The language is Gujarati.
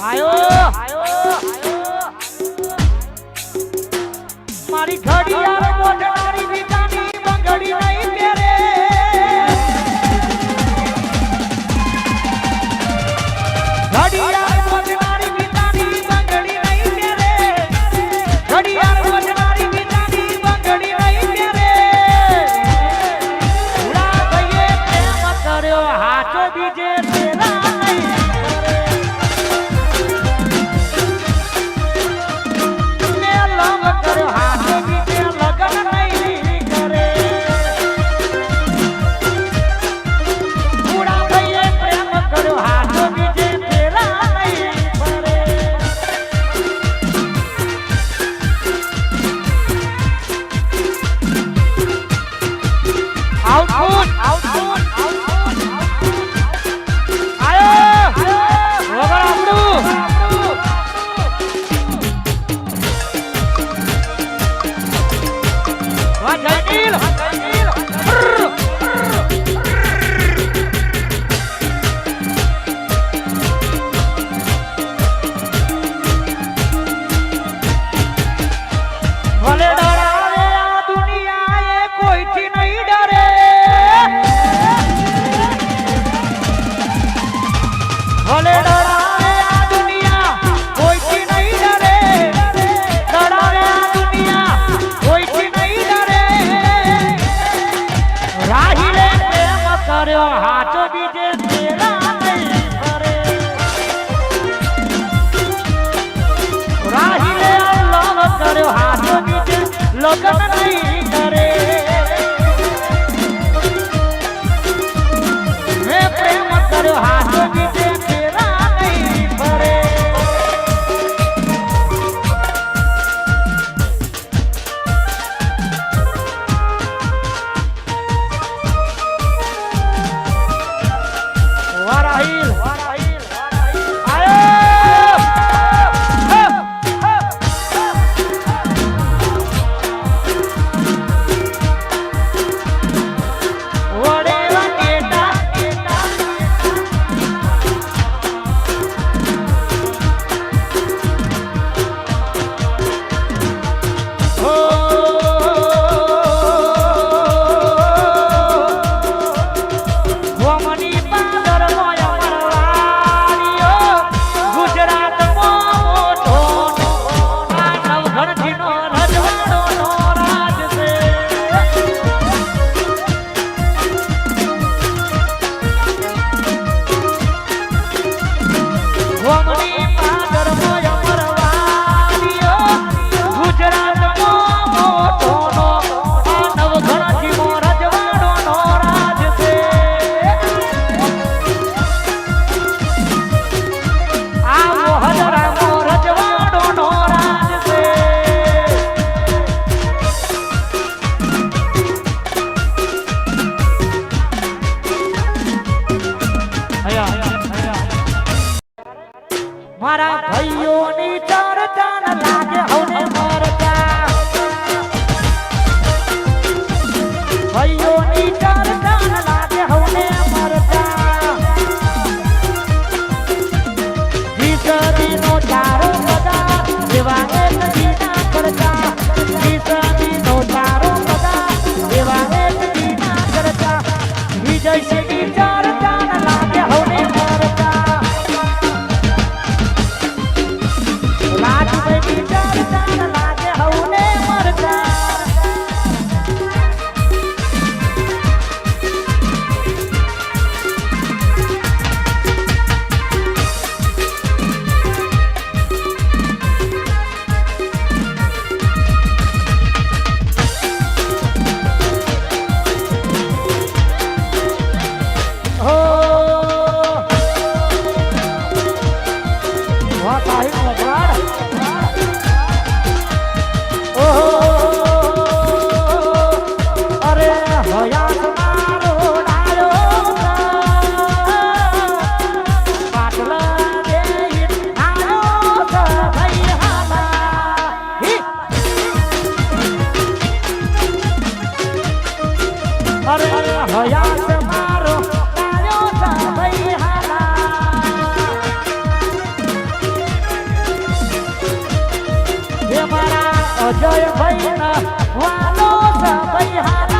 아유 કર્યો હાથ બીજે વારાહી ભાઈઓની ચર્ચા લાગે Aí compraram? અજય ભાઈ ના વાલો ભાઈ હાલ